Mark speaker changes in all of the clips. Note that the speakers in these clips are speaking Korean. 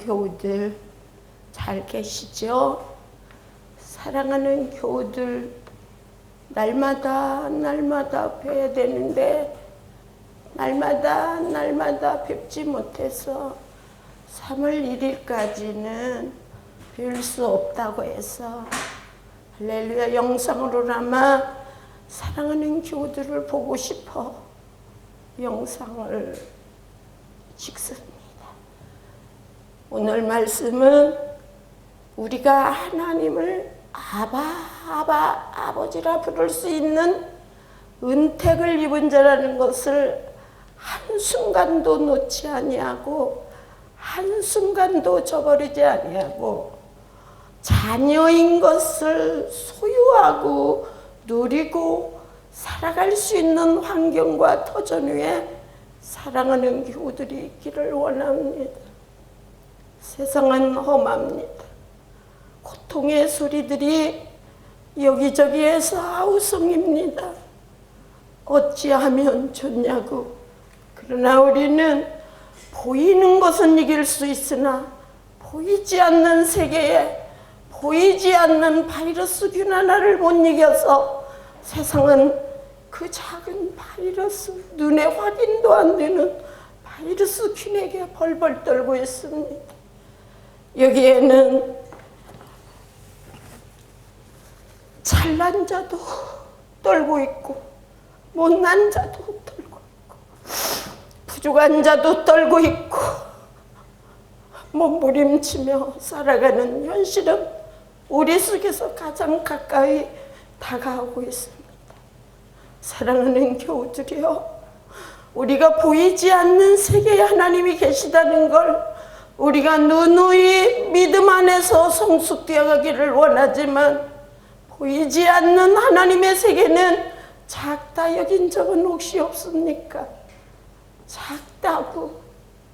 Speaker 1: 교우들 잘 계시죠? 사랑하는 교우들 날마다 날마다 뵈야 되는데 날마다 날마다 뵙지 못해서 3월 1일까지는 뵐 수 없다고 해서 할렐루야 영상으로나마 사랑하는 교우들을 보고 싶어 영상을 찍습니다. 오늘 말씀은 우리가 하나님을 아바 아바 아버지라 부를 수 있는 은택을 입은 자라는 것을 한순간도 놓지 아니하고 한순간도 저버리지 아니하고 자녀인 것을 소유하고 누리고 살아갈 수 있는 환경과 터전 위에 사랑하는 교우들이 있기를 원합니다. 세상은 험합니다. 고통의 소리들이 여기저기에서 아우성입니다. 어찌하면 좋냐고. 그러나 우리는 보이는 것은 이길 수 있으나 보이지 않는 세계에 보이지 않는 바이러스 균 하나를 못 이겨서 세상은 그 작은 바이러스, 눈에 확인도 안 되는 바이러스 균에게 벌벌 떨고 있습니다. 여기에는 잘난 자도 떨고 있고 못난 자도 떨고 있고 부족한 자도 떨고 있고 몸부림치며 살아가는 현실은 우리 속에서 가장 가까이 다가오고 있습니다. 사랑하는 교우들이여 우리가 보이지 않는 세계에 하나님이 계시다는 걸 우리가 누누이 믿음 안에서 성숙되어 가기를 원하지만 보이지 않는 하나님의 세계는 작다 여긴 적은 혹시 없습니까? 작다고,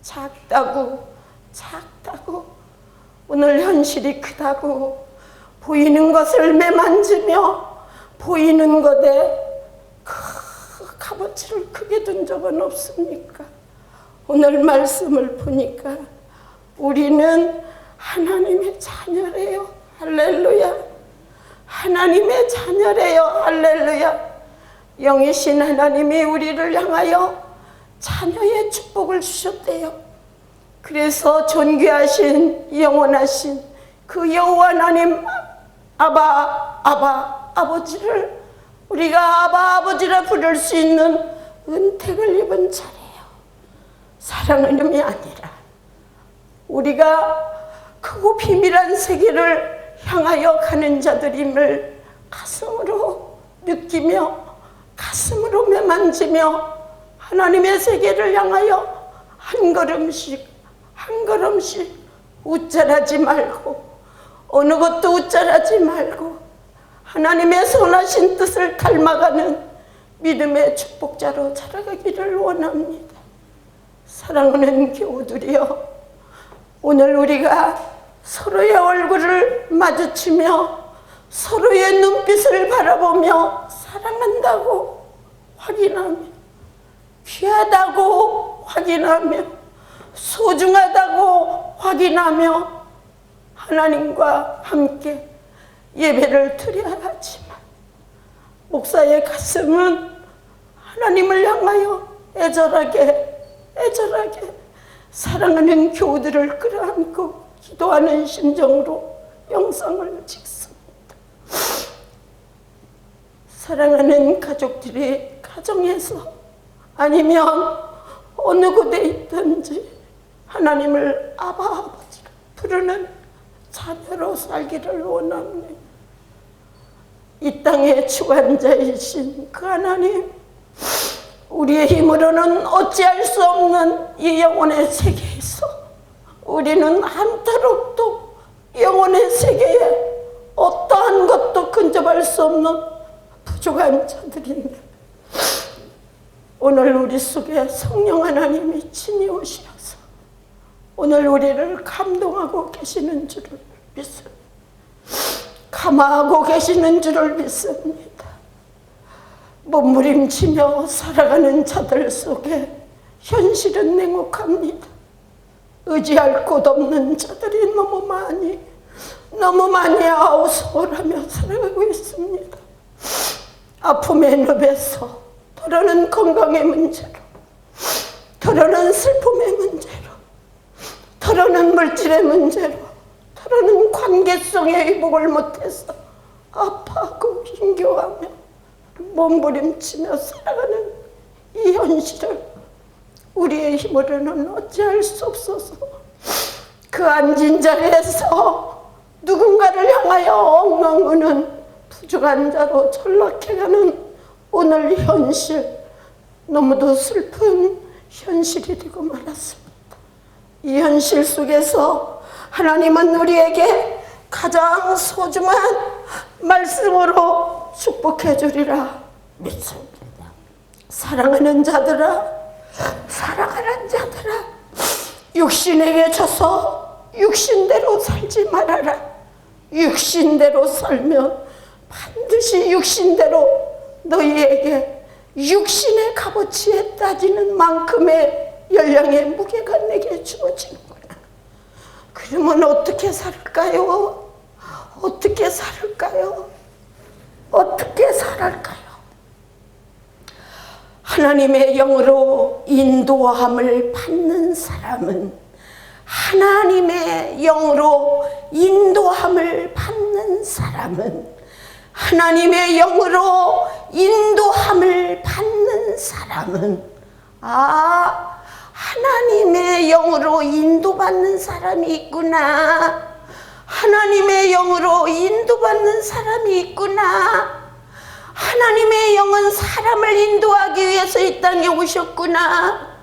Speaker 1: 작다고, 작다고, 오늘 현실이 크다고, 보이는 것을 매만지며, 보이는 것에 그 값어치를 크게 둔 적은 없습니까? 오늘 말씀을 보니까 우리는 하나님의 자녀래요. 할렐루야. 하나님의 자녀래요. 할렐루야. 영이신 하나님이 우리를 향하여 자녀의 축복을 주셨대요. 그래서 존귀하신 영원하신 그 여호와 하나님 아바 아바 아버지를 우리가 아바 아버지라 부를 수 있는 은택을 입은 자래요. 사랑하는 이 아니라 우리가 크고 비밀한 세계를 향하여 가는 자들임을 가슴으로 느끼며 가슴으로 매만지며 하나님의 세계를 향하여 한 걸음씩 한 걸음씩 우쭐하지 말고 어느 것도 우쭐하지 말고 하나님의 선하신 뜻을 닮아가는 믿음의 축복자로 자라가기를 원합니다. 사랑하는 교우들이여 오늘 우리가 서로의 얼굴을 마주치며 서로의 눈빛을 바라보며 사랑한다고 확인하며 귀하다고 확인하며 소중하다고 확인하며 하나님과 함께 예배를 드려야 하지만 목사의 가슴은 하나님을 향하여 애절하게 애절하게 사랑하는 교우들을 끌어안고 기도하는 심정으로 영상을 찍습니다. 사랑하는 가족들이 가정에서 아니면 어느 곳에 있든지 하나님을 아바 아버지라 부르는 자녀로 살기를 원합니다. 이 땅의 주관자이신 그 하나님 우리의 힘으로는 어찌할 수 없는 이 영혼의 세계에서 우리는 한타롭도 영혼의 세계에 어떠한 것도 근접할 수 없는 부족한 자들인데 오늘 우리 속에 성령 하나님이 친히 오셔서 오늘 우리를 감동하고 계시는 줄을 믿습니다. 감화하고 계시는 줄을 믿습니다. 몸부림치며 살아가는 자들 속에 현실은 냉혹합니다. 의지할 곳 없는 자들이 너무 많이 너무 많이 아우성을 살아가고 있습니다. 아픔의 늪에서 더러는 건강의 문제로 더러는 슬픔의 문제로 더러는 물질의 문제로 더러는 관계성의 회복을 못해서 아파하고 힘겨워하며 몸부림치며 살아가는 이 현실을 우리의 힘으로는 어찌할 수 없어서 그 앉은 자리에서 누군가를 향하여 엉엉 우는 부족한 자로 전락해가는 오늘 현실 너무도 슬픈 현실이 되고 말았습니다. 이 현실 속에서 하나님은 우리에게 가장 소중한 말씀으로 축복해 주리라 믿습니다. 사랑하는 자들아, 사랑하는 자들아, 육신에게 져서 육신대로 살지 말아라. 육신대로 살면 반드시 육신대로 너희에게 육신의 값어치에 따지는 만큼의 연량의 무게가 내게 주어지는구나. 그러면 어떻게 살을까요? 어떻게 살을까요? 어떻게 살을까요? 하나님의 영으로 인도함을 받는 사람은 하나님의 영으로 인도함을 받는 사람은 하나님의 영으로 인도함을 받는 사람은 아 하나님의 영으로 인도받는 사람이 있구나 하나님의 영으로 인도받는 사람이 있구나 하나님의 영은 사람을 인도하기 위해서 이 땅에 오셨구나.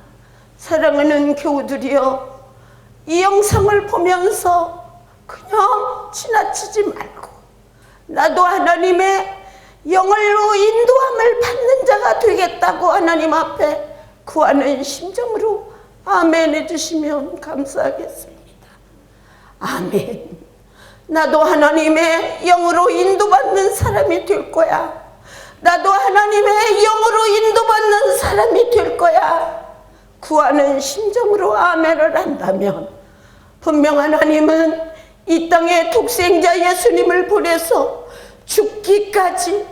Speaker 1: 사랑하는 교우들이여, 이 영상을 보면서 그냥 지나치지 말고, 나도 하나님의 영을로 인도함을 받는 자가 되겠다고 하나님 앞에 구하는 심정으로 아멘 해주시면 감사하겠습니다. 아멘. 나도 하나님의 영으로 인도받는 사람이 될 거야. 나도 하나님의 영으로 인도받는 사람이 될 거야. 구하는 심정으로 아멘을 한다면 분명 하나님은 이 땅에 독생자 예수님을 보내서 죽기까지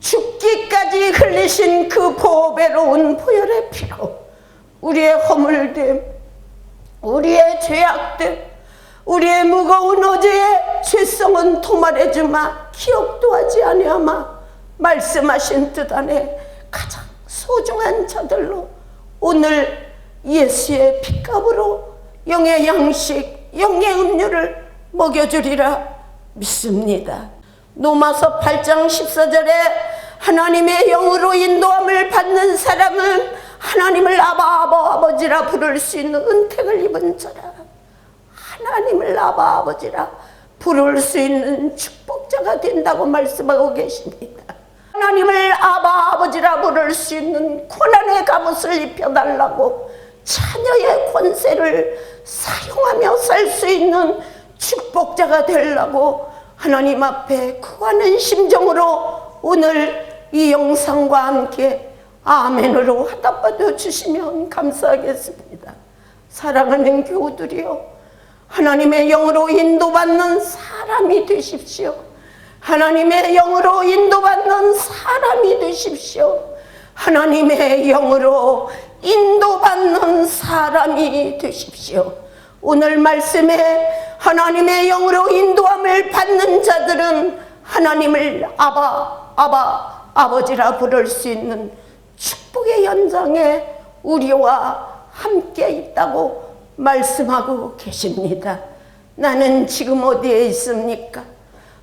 Speaker 1: 죽기까지 흘리신 그 보배로운 보혈의 피로 우리의 허물됨, 우리의 죄악됨, 우리의 무거운 어제의 죄성은 도말해주마 기억도 하지 아니하마 말씀하신 뜻 안에 가장 소중한 자들로 오늘 예수의 핏값으로 영의 양식, 영의 음료를 먹여주리라 믿습니다. 로마서 8장 14절에 하나님의 영으로 인도함을 받는 사람은 하나님을 아바 아버 아버지라 부를 수 있는 은택을 입은 자라. 하나님을 아바 아버지라 부를 수 있는 축복자가 된다고 말씀하고 계십니다. 하나님을 아바 아버지라 부를 수 있는 고난의 갑옷을 입혀달라고 자녀의 권세를 사용하며 살 수 있는 축복자가 되려고 하나님 앞에 구하는 심정으로 오늘 이 영상과 함께 아멘으로 화답받아 주시면 감사하겠습니다. 사랑하는 교우들이여 하나님의 영으로 인도받는 사람이 되십시오. 하나님의 영으로 인도받는 사람이 되십시오. 하나님의 영으로 인도받는 사람이 되십시오. 오늘 말씀에 하나님의 영으로 인도함을 받는 자들은 하나님을 아바, 아바, 아버지라 부를 수 있는 축복의 현장에 우리와 함께 있다고 말씀하고 계십니다. 나는 지금 어디에 있습니까?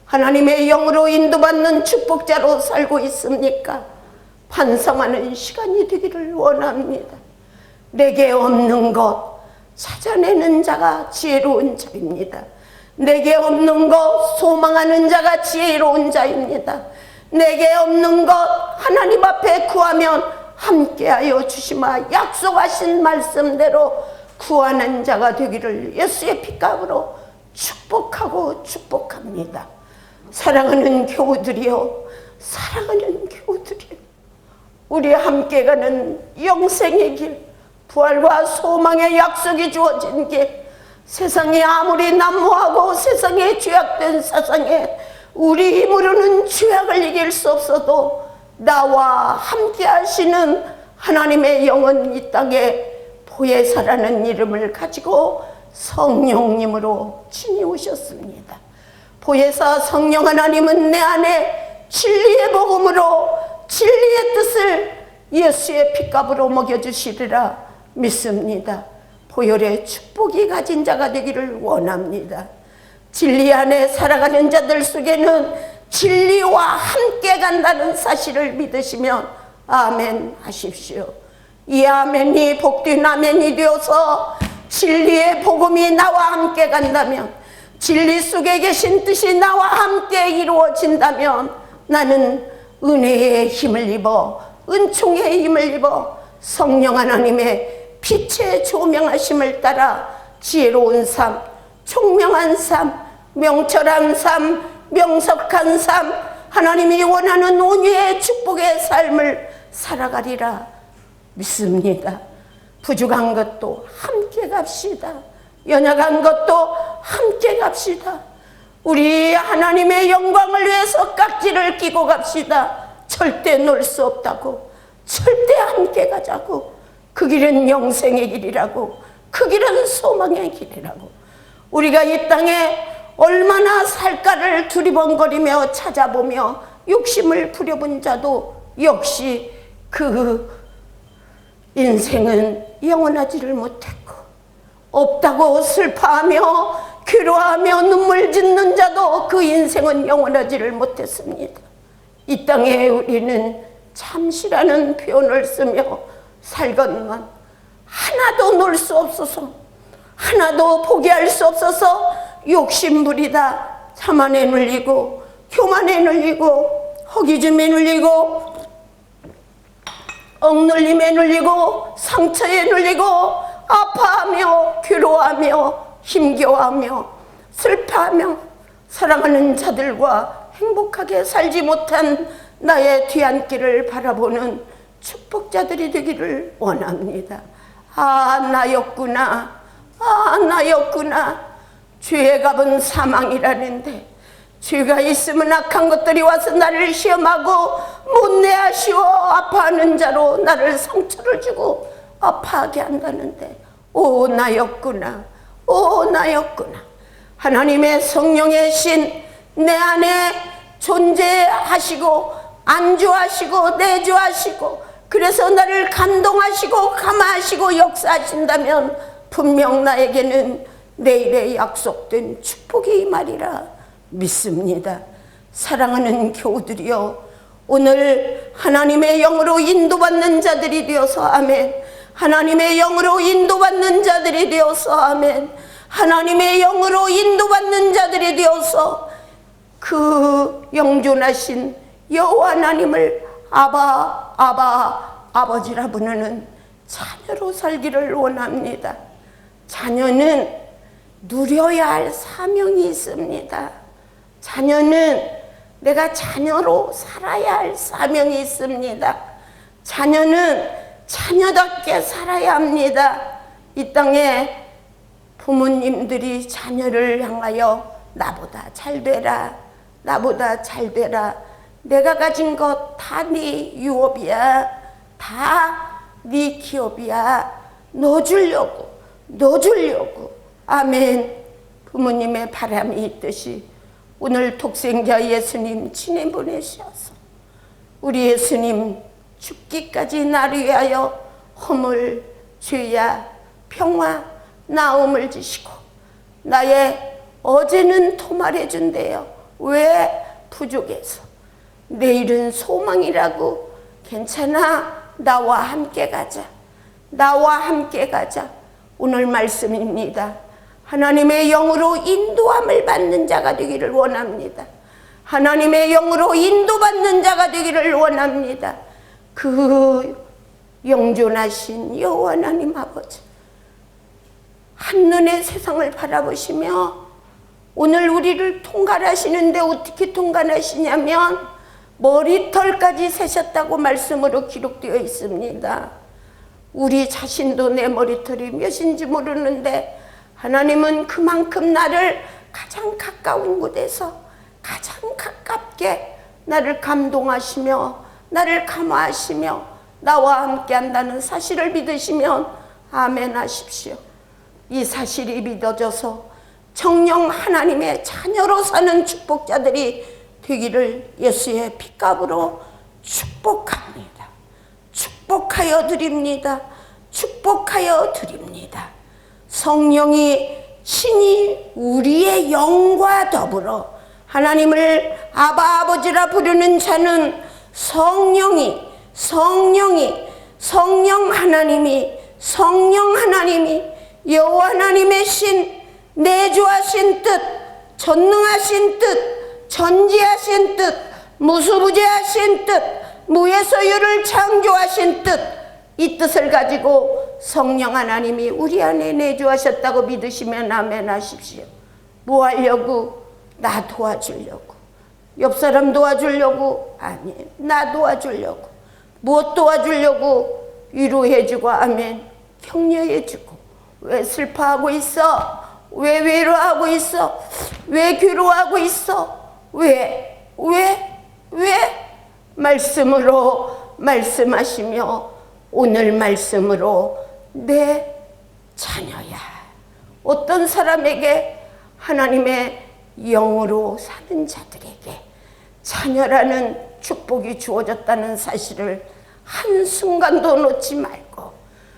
Speaker 1: 하나님의 영으로 인도받는 축복자로 살고 있습니까? 반성하는 시간이 되기를 원합니다. 내게 없는 것 찾아내는 자가 지혜로운 자입니다. 내게 없는 것 소망하는 자가 지혜로운 자입니다. 내게 없는 것 하나님 앞에 구하면 함께하여 주시마 약속하신 말씀대로 구하는 자가 되기를 예수의 피값으로 축복하고 축복합니다. 사랑하는 교우들이여, 사랑하는 교우들이여, 우리 함께 가는 영생의 길, 부활과 소망의 약속이 주어진 길, 세상이 아무리 난무하고 세상에 죄악된 세상에 우리 힘으로는 죄악을 이길 수 없어도 나와 함께 하시는 하나님의 영은 이 땅에 보혜사라는 이름을 가지고 성령님으로 친히 오셨습니다. 보혜사 성령 하나님은 내 안에 진리의 복음으로 진리의 뜻을 예수의 피값으로 먹여주시리라 믿습니다. 보혈의 축복이 가진 자가 되기를 원합니다. 진리 안에 살아가는 자들 속에는 진리와 함께 간다는 사실을 믿으시면 아멘 하십시오. 이 아멘이 복된 아멘이 되어서 진리의 복음이 나와 함께 간다면 진리 속에 계신 뜻이 나와 함께 이루어진다면 나는 은혜의 힘을 입어 은총의 힘을 입어 성령 하나님의 빛의 조명하심을 따라 지혜로운 삶, 총명한 삶, 명철한 삶, 명석한 삶, 하나님이 원하는 온유의 축복의 삶을 살아가리라 믿습니다. 부족한 것도 함께 갑시다. 연약한 것도 함께 갑시다. 우리 하나님의 영광을 위해서 깍지를 끼고 갑시다. 절대 놀 수 없다고. 절대 함께 가자고. 그 길은 영생의 길이라고. 그 길은 소망의 길이라고. 우리가 이 땅에 얼마나 살까를 두리번거리며 찾아보며 욕심을 부려본 자도 역시 그 인생은 영원하지를 못했고 없다고 슬퍼하며 괴로워하며 눈물 짓는 자도 그 인생은 영원하지를 못했습니다. 이 땅에 우리는 잠시라는 표현을 쓰며 살건만 하나도 놀 수 없어서 하나도 포기할 수 없어서 욕심부리다 자만에 눌리고 교만에 눌리고 허기짐에 눌리고 억눌림에 눌리고 상처에 눌리고 아파하며 괴로워하며 힘겨워하며 슬퍼하며 사랑하는 자들과 행복하게 살지 못한 나의 뒤안길을 바라보는 축복자들이 되기를 원합니다. 아, 나였구나. 아, 나였구나. 죄의 값은 사망이라는데 죄가 있으면 악한 것들이 와서 나를 시험하고 못내하시어 아파하는 자로 나를 상처를 주고 아파하게 한다는데. 오 나였구나. 오 나였구나. 하나님의 성령의 신 내 안에 존재하시고 안주하시고 내주하시고 그래서 나를 감동하시고 감화하시고 역사하신다면 분명 나에게는 내일의 약속된 축복이 임하리라 믿습니다. 사랑하는 교우들이여 오늘 하나님의 영으로 인도받는 자들이 되어서 아멘 하나님의 영으로 인도받는 자들이 되어서 아멘 하나님의 영으로 인도받는 자들이 되어서 그 영존하신 여호와 하나님을 아바 아바 아버지라 부르는 자녀로 살기를 원합니다. 자녀는 누려야 할 사명이 있습니다. 자녀는 내가 자녀로 살아야 할 사명이 있습니다. 자녀는 자녀답게 살아야 합니다. 이 땅에 부모님들이 자녀를 향하여 나보다 잘 되라, 나보다 잘 되라. 내가 가진 것 다 네 유업이야. 다 네 기업이야. 너 주려고, 너 주려고. 아멘. 부모님의 바람이 있듯이 오늘 독생자 예수님 친히 보내셔서 우리 예수님 죽기까지 나를 위하여 허물, 죄야, 평화, 나음을 지시고 나의 어제는 토말해 준대요. 왜 부족해서 내일은 소망이라고 괜찮아 나와 함께 가자. 나와 함께 가자. 오늘 말씀입니다. 하나님의 영으로 인도함을 받는 자가 되기를 원합니다. 하나님의 영으로 인도받는 자가 되기를 원합니다. 그 영존하신 여호와 하나님 아버지 한눈에 세상을 바라보시며 오늘 우리를 통갈하시는데 어떻게 통갈하시냐면 머리털까지 세셨다고 말씀으로 기록되어 있습니다. 우리 자신도 내 머리털이 몇인지 모르는데 하나님은 그만큼 나를 가장 가까운 곳에서 가장 가깝게 나를 감동하시며 나를 감화하시며 나와 함께 한다는 사실을 믿으시면 아멘 하십시오. 이 사실이 믿어져서 정령 하나님의 자녀로 사는 축복자들이 되기를 예수의 피값으로 축복합니다. 축복하여 드립니다. 축복하여 드립니다. 성령이 신이 우리의 영과 더불어 하나님을 아바 아버지라 부르는 자는 성령이 성령이 성령 하나님이 성령 하나님이 여호와 하나님의 신 내주하신 뜻 전능하신 뜻 전지하신 뜻 무수부재하신 뜻 무에서 유를 창조하신 뜻 이 뜻을 가지고 성령 하나님이 우리 안에 내주하셨다고 믿으시면 아멘 하십시오. 뭐 하려고? 나 도와주려고. 옆 사람 도와주려고? 아니, 나 도와주려고. 무엇 도와주려고? 위로해주고, 아멘. 격려해주고. 왜 슬퍼하고 있어? 왜 외로워하고 있어? 왜 괴로워하고 있어? 왜? 왜? 왜? 말씀으로 말씀하시며 오늘 말씀으로 내 자녀야. 어떤 사람에게 하나님의 영으로 사는 자들에게 자녀라는 축복이 주어졌다는 사실을 한순간도 놓지 말고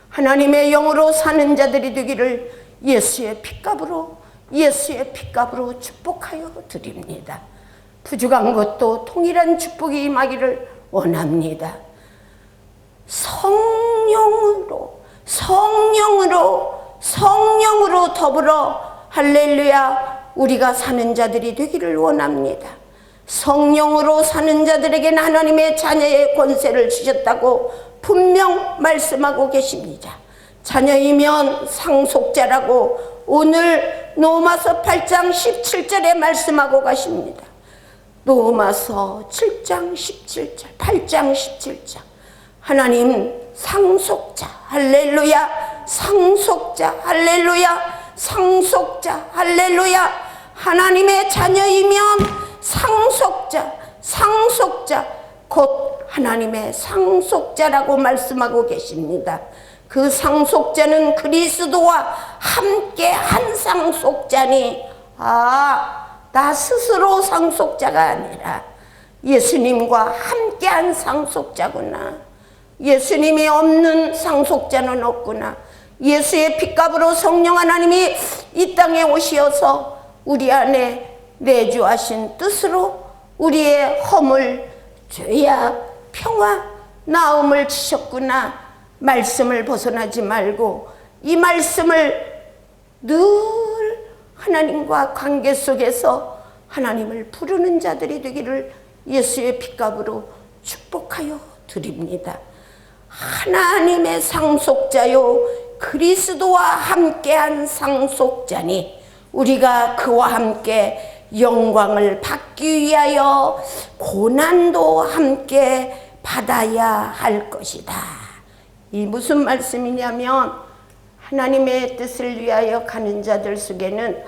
Speaker 1: 하나님의 영으로 사는 자들이 되기를 예수의 피값으로 예수의 피값으로 축복하여 드립니다. 부족한 것도 통일한 축복이 임하기를 원합니다. 성령으로 성령으로 성령으로 더불어 할렐루야 우리가 사는 자들이 되기를 원합니다. 성령으로 사는 자들에게는 하나님의 자녀의 권세를 주셨다고 분명 말씀하고 계십니다. 자녀이면 상속자라고 오늘 노마서 8장 17절에 말씀하고 가십니다. 노마서 7장 17절, 8장 17절. 하나님 상속자, 할렐루야, 상속자, 할렐루야, 상속자, 할렐루야. 하나님의 자녀이면 상속자, 상속자, 곧 하나님의 상속자라고 말씀하고 계십니다. 그 상속자는 그리스도와 함께 한 상속자니, 아, 나 스스로 상속자가 아니라 예수님과 함께 한 상속자구나. 예수님이 없는 상속자는 없구나. 예수의 피값으로 성령 하나님이 이 땅에 오시어서 우리 안에 내주하신 뜻으로 우리의 허물, 죄악, 평화, 나음을 치셨구나. 말씀을 벗어나지 말고 이 말씀을 늘 하나님과 관계 속에서 하나님을 부르는 자들이 되기를 예수의 피값으로 축복하여 드립니다. 하나님의 상속자요 그리스도와 함께한 상속자니 우리가 그와 함께 영광을 받기 위하여 고난도 함께 받아야 할 것이다. 이 무슨 말씀이냐면 하나님의 뜻을 위하여 가는 자들 속에는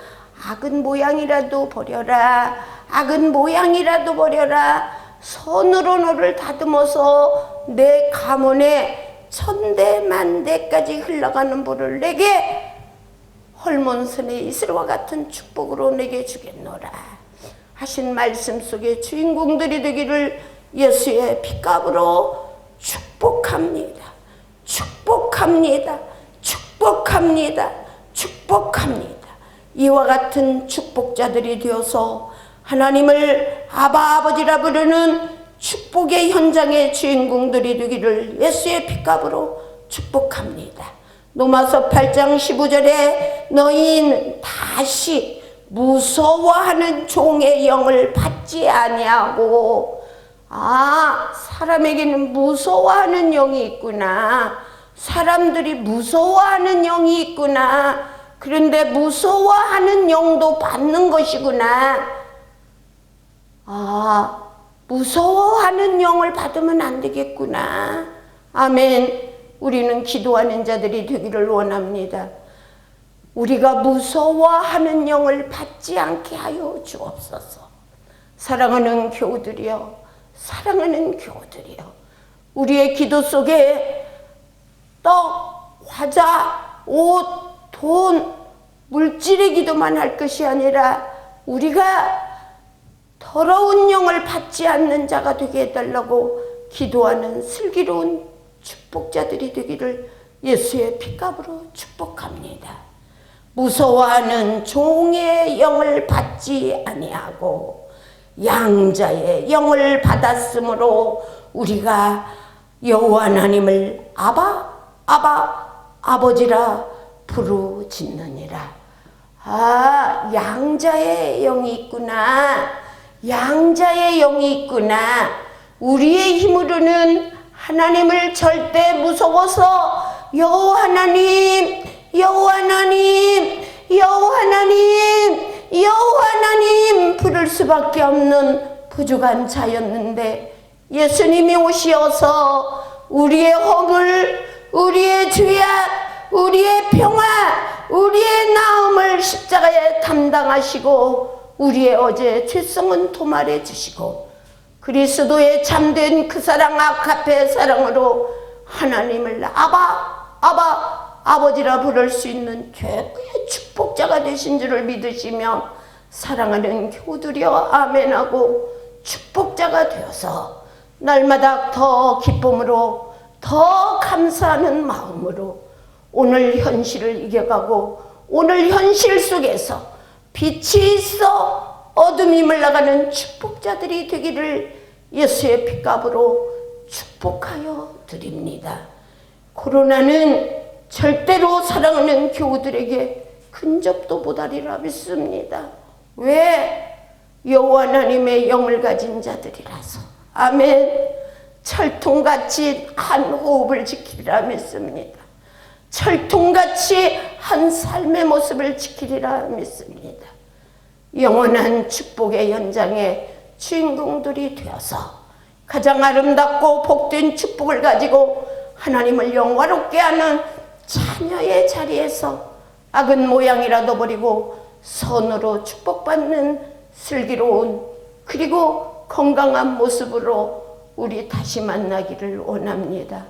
Speaker 1: 악은 모양이라도 버려라. 악은 모양이라도 버려라. 손으로 너를 다듬어서 내 가문에 천대만대까지 흘러가는 불을 내게 헐몬선의 이슬과 같은 축복으로 내게 주겠노라 하신 말씀 속에 주인공들이 되기를 예수의 피값으로 축복합니다. 축복합니다. 축복합니다. 축복합니다. 이와 같은 축복자들이 되어서 하나님을 아바 아버지라 부르는 축복의 현장의 주인공들이 되기를 예수의 피값으로 축복합니다. 로마서 8장 15절에 너희는 다시 무서워하는 종의 영을 받지 아니하고 아 사람에게는 무서워하는 영이 있구나. 사람들이 무서워하는 영이 있구나. 그런데 무서워하는 영도 받는 것이구나. 아, 무서워하는 영을 받으면 안 되겠구나. 아멘. 우리는 기도하는 자들이 되기를 원합니다. 우리가 무서워하는 영을 받지 않게 하여 주옵소서. 사랑하는 교우들이여, 사랑하는 교우들이여, 우리의 기도 속에 떡, 과자, 옷, 돈, 물질의 기도만 할 것이 아니라 우리가 더러운 영을 받지 않는 자가 되게 해달라고 기도하는 슬기로운 축복자들이 되기를 예수의 피값으로 축복합니다. 무서워하는 종의 영을 받지 아니하고 양자의 영을 받았으므로 우리가 여호와 하나님을 아바 아바 아버지라 부르짖느니라. 아, 양자의 영이 있구나. 양자의 영이 있구나. 우리의 힘으로는 하나님을 절대 무서워서 여호와 하나님, 여호와 하나님, 여호와 하나님, 여호와 하나님 부를 수밖에 없는 부족한 자였는데 예수님이 오시어서 우리의 허물, 우리의 죄악, 우리의 평화, 우리의 나음을 십자가에 담당하시고 우리의 어제 죄성은 도말해 주시고 그리스도의 참된 그 사랑 아카페 사랑으로 하나님을 아바 아바 아버지라 부를 수 있는 최고의 축복자가 되신 줄을 믿으시며 사랑하는 교우들이여 아멘하고 축복자가 되어서 날마다 더 기쁨으로 더 감사하는 마음으로 오늘 현실을 이겨가고 오늘 현실 속에서 빛이 있어 어둠이 물러가는 축복자들이 되기를 예수의 피값으로 축복하여 드립니다. 코로나는 절대로 사랑하는 교우들에게 근접도 못하리라 믿습니다. 왜? 여호와 하나님의 영을 가진 자들이라서. 아멘. 철통같이 한 호흡을 지키리라 믿습니다. 철통같이 한 삶의 모습을 지키리라 믿습니다. 영원한 축복의 연장에 주인공들이 되어서 가장 아름답고 복된 축복을 가지고 하나님을 영화롭게 하는 자녀의 자리에서 악은 모양이라도 버리고 선으로 축복받는 슬기로운 그리고 건강한 모습으로 우리 다시 만나기를 원합니다.